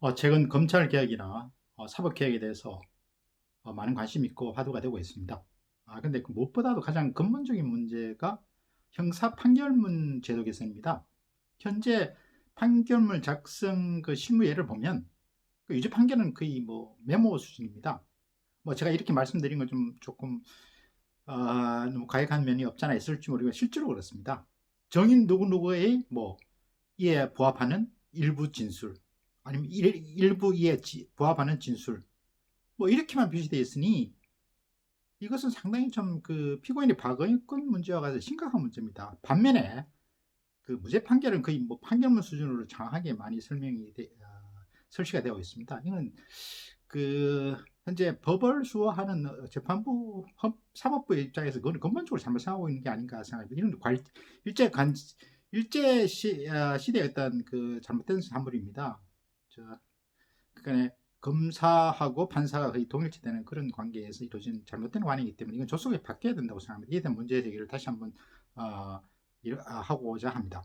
어, 최근 검찰 개혁이나 어, 사법 개혁에 대해서 어, 많은 관심이 있고 화두가 되고 있습니다. 아, 근데 그 무엇보다도 가장 근본적인 문제가 형사 판결문 제도 개선입니다. 현재 판결문 작성 그 실무 예를 보면 그 유죄 판결은 거의 뭐 메모 수준입니다. 뭐 제가 이렇게 말씀드린 건 좀 조금 아, 너무 과격한 면이 없잖아 있을지 모르겠지만 실제로 그렇습니다. 정인 누구누구의 뭐 이에 부합하는 일부 진술 아니면 일, 일부 이에 지- 부합하는 진술 뭐 이렇게만 표시되어 있으니 이것은 상당히 좀 그 피고인의 박의권 문제와 같은 심각한 문제입니다. 반면에 그 무죄 판결은 거의 뭐 판결문 수준으로 정확하게 많이 설명이 돼, 어, 설치가 되어 있습니다. 이건 그 현재 법을 수호하는 어, 재판부 헌- 사법부의 입장에서 그건 근본적으로 잘못 생각하고 있는 게 아닌가 생각합니다. 이런 관, 일제 간 일제 시, 어, 시대의 어떤 그 잘못된 산물입니다. 저 그러니까 검사하고 판사가 거의 동일체되는 그런 관계에서 이루어진 잘못된 관계이기 때문에 이건 조속히 바뀌어야 된다고 생각합니다. 이에 대한 문제 제기를 다시 한번 어, 일- 아, 하고자 합니다.